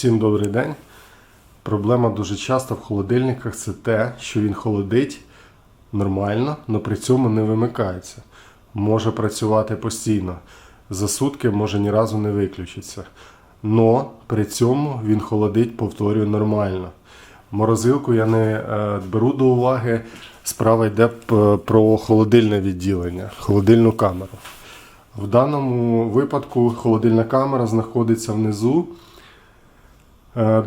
Всім добрий день. Проблема дуже часто в холодильниках це те, що він холодить нормально, але при цьому не вимикається. Може працювати постійно. За сутки може ні разу не виключитися. Но при цьому він холодить, повторюю, нормально. Морозилку я не е, беру до уваги. Справа йде про холодильне відділення, холодильну камеру. В даному випадку холодильна камера знаходиться внизу. Е,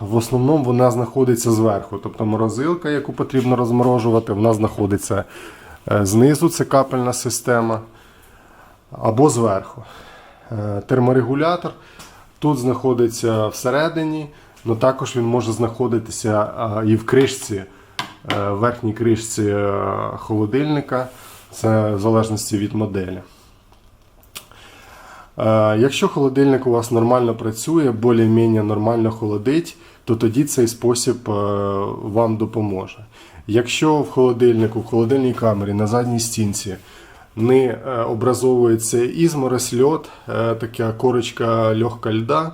В основному вона знаходиться зверху. Тобто морозилка, яку потрібно розморожувати, вона знаходиться е, знизу, це капельна система, або зверху. Е, Терморегулятор тут знаходиться всередині, але також він може знаходитися і в кришці, е, верхній кришці холодильника. Це в залежності від моделі. Е, Якщо холодильник у вас нормально працює, більш-менш нормально холодить, то тоді цей спосіб е, вам допоможе. Якщо в холодильнику, в холодильній камері на задній стінці не е, образовується ізморозь, льод, е, така корочка легка льда,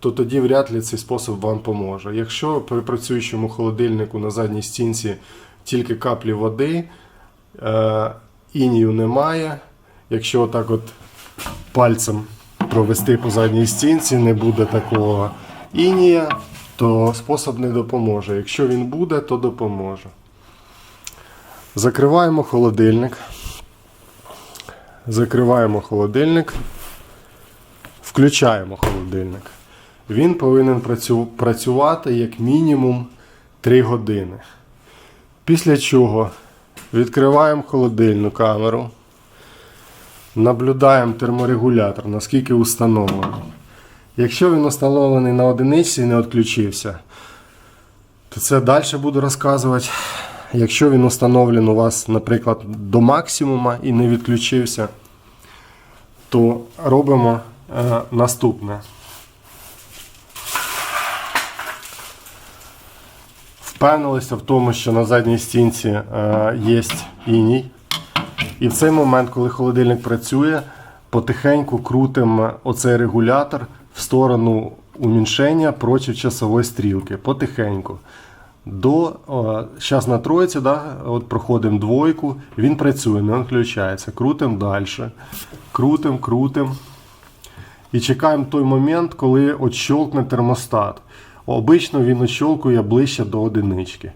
то тоді вряд ли цей спосіб вам поможе. Якщо при працюючому холодильнику на задній стінці тільки каплі води, інію немає, якщо отак от пальцем провести по задній стінці, не буде такого інія, то спосіб не допоможе. Якщо він буде, то допоможе. Закриваємо холодильник. Закриваємо холодильник. Включаємо холодильник. Він повинен працю- працювати як мінімум 3 години. Після чого відкриваємо холодильну камеру. Наблюдаємо терморегулятор, наскільки установлений. Якщо він встановлений на одиниці і не відключився, то це далі буду розказувати. Якщо він встановлений у вас, наприклад, до максимума і не відключився, то робимо е, наступне. Впевнилися в тому, що на задній стінці е, є іній. І в цей момент, коли холодильник працює, потихеньку крутимо оцей регулятор в сторону уміншення проти часової стрілки. Потихеньку. До, зараз на троїці, да, от проходимо двойку, він працює, не відключається. Крутимо далі. Крутимо, крутимо. І чекаємо той момент, коли отщолкне термостат. Обично він отщолкує ближче до одинички.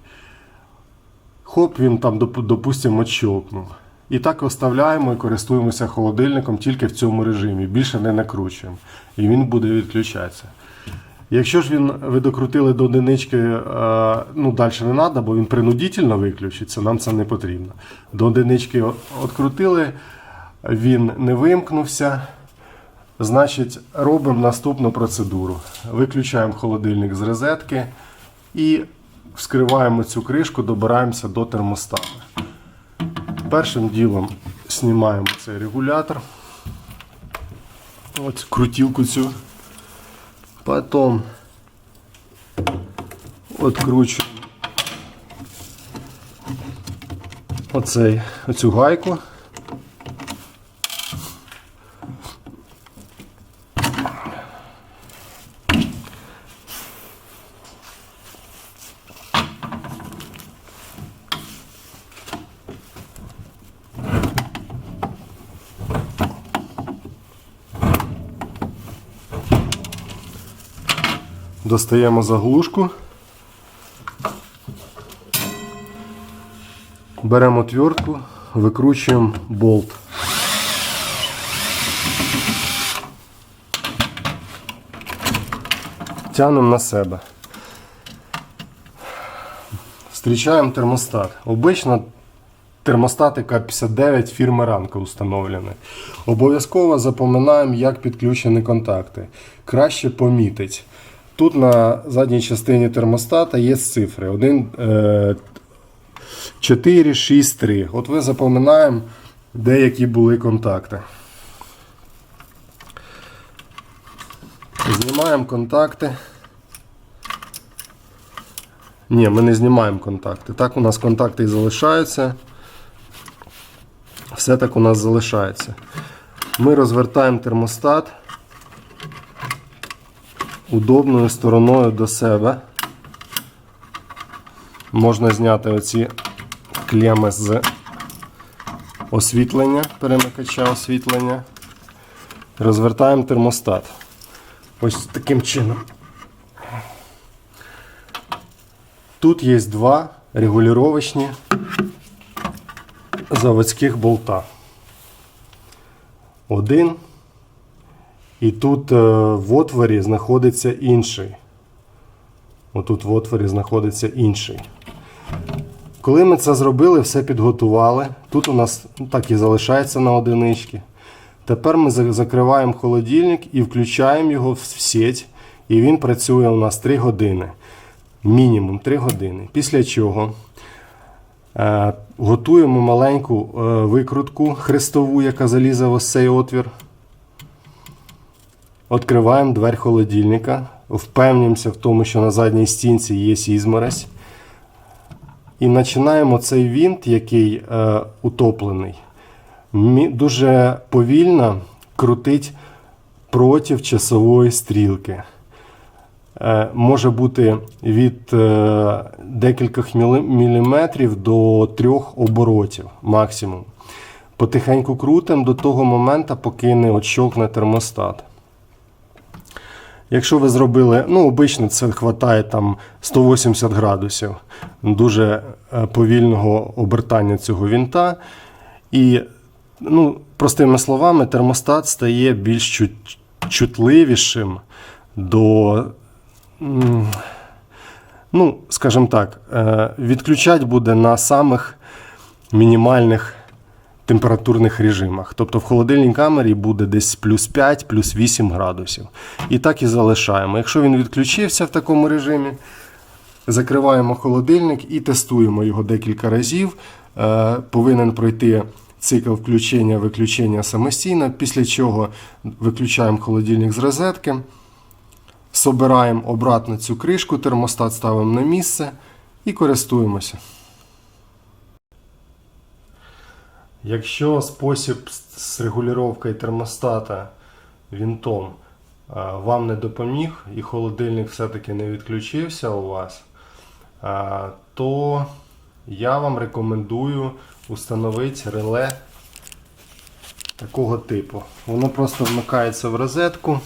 Хоп, він там, допустимо, отщолкнув. І так оставляємо і користуємося холодильником тільки в цьому режимі. Більше не накручуємо. І він буде відключатися. Якщо ж він ви докрутили до одинички, е, ну далі не треба, бо він принудительно виключиться, нам це не потрібно. До одинички відкрутили, він не вимкнувся. Значить, робимо наступну процедуру. Виключаємо холодильник з розетки і вскриваємо цю кришку, добираємося до термостата. Першим ділом знімаємо цей регулятор. Ось крутілку цю. Потім відкручуємо оцей, оцю гайку. Достаємо заглушку. Беремо отвертку, викручуємо болт. Тянемо на себе. Зустрічаємо термостат. Обично термостати К59 фірми Ранка установлені. Обов'язково запоминаємо, як підключені контакти. Краще помітить. Тут на задній частині термостата є цифри. 1, е, 4, 6, 3. От ви запоминаємо, де які були контакти. Знімаємо контакти. Ні, ми не знімаємо контакти. Так у нас контакти і залишаються. Все так у нас залишається. Ми розвертаємо термостат. Удобною стороною до себе. Можна зняти оці клеми з освітлення, перемикача освітлення. Розвертаємо термостат. Ось таким чином. Тут є два регулювачні заводських болта. Один. І тут е, в отворі знаходиться інший. Отут в отворі знаходиться інший. Коли ми це зробили, все підготували. Тут у нас ну, так і залишається на одинички. Тепер ми закриваємо холодильник і включаємо його в сеть. І він працює у нас 3 години. Мінімум 3 години. Після чого е, готуємо маленьку е, викрутку хрестову, яка залізе в ось цей отвір. Відкриваємо двері холодильника, впевнюємося в тому, що на задній стінці є ізморозь. І починаємо цей вінт, який е, утоплений, дуже повільно крутить проти часової стрілки. Е, може бути від е, декількох міліметрів до трьох оборотів максимум. Потихеньку крутимо до того моменту, поки не отщовкне термостат. Якщо ви зробили, ну, обично це вистачає там 180 градусів дуже е, повільного обертання цього вінта. І, ну, простими словами, термостат стає більш чут- чутливішим до, ну, скажімо так, е, відключать буде на самих мінімальних температурних режимах. Тобто в холодильній камері буде десь плюс 5, плюс 8 градусів. І так і залишаємо. Якщо він відключився в такому режимі, закриваємо холодильник і тестуємо його декілька разів. Е, Повинен пройти цикл включення-виключення самостійно, після чого виключаємо холодильник з розетки. Собираємо обратно цю кришку, термостат ставимо на місце і користуємося. Якщо спосіб з- регулювання термостата вінтом вам не допоміг і холодильник все-таки не відключився у вас, то я вам рекомендую установити реле такого типу. Воно просто вмикається в розетку.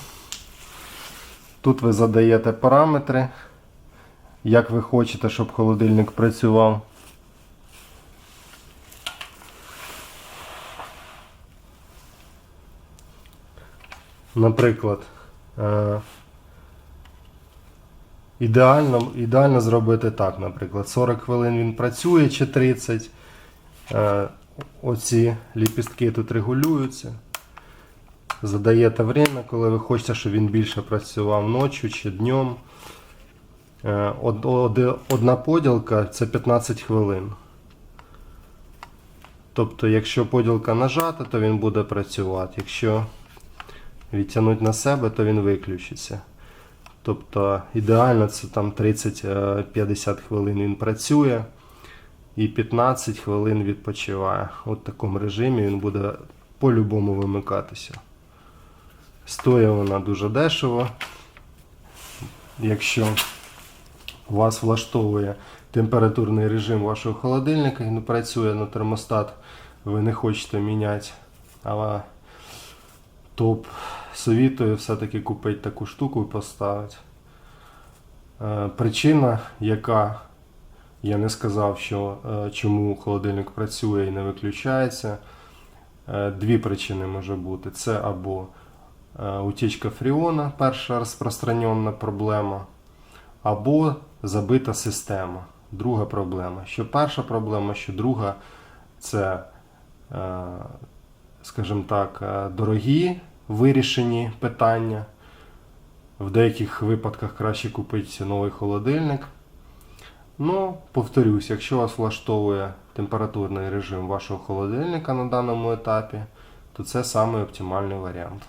Тут ви задаєте параметри, як ви хочете, щоб холодильник працював. Наприклад, е, ідеально, ідеально зробити так, наприклад, 40 хвилин він працює чи 30. Е, Оці ліпістки тут регулюються. Задаєте время, коли ви хочете, щоб він більше працював ночі чи днем. Е, од- од- Одна поділка це 15 хвилин. Тобто, якщо поділка нажата, то він буде працювати. Якщо відтягнути на себе, то він виключиться. Тобто ідеально це там 30-50 хвилин він працює і 15 хвилин відпочиває. От в такому режимі він буде по-любому вимикатися. Стоїть вона дуже дешево. Якщо вас влаштовує температурний режим вашого холодильника не працює на термостат, ви не хочете міняти, але то б совітую все-таки купити таку штуку і поставити. Е, Причина, яка я не сказав, що е, чому холодильник працює і не виключається. Е, Дві причини може бути. Це або утічка фріона, перша розпространена проблема, або забита система. Друга проблема. Що перша проблема, що друга це, скажімо так, дорогі вирішені питання. В деяких випадках краще купити новий холодильник. Ну, повторюсь, якщо вас влаштовує температурний режим вашого холодильника на даному етапі, то це самий оптимальний варіант.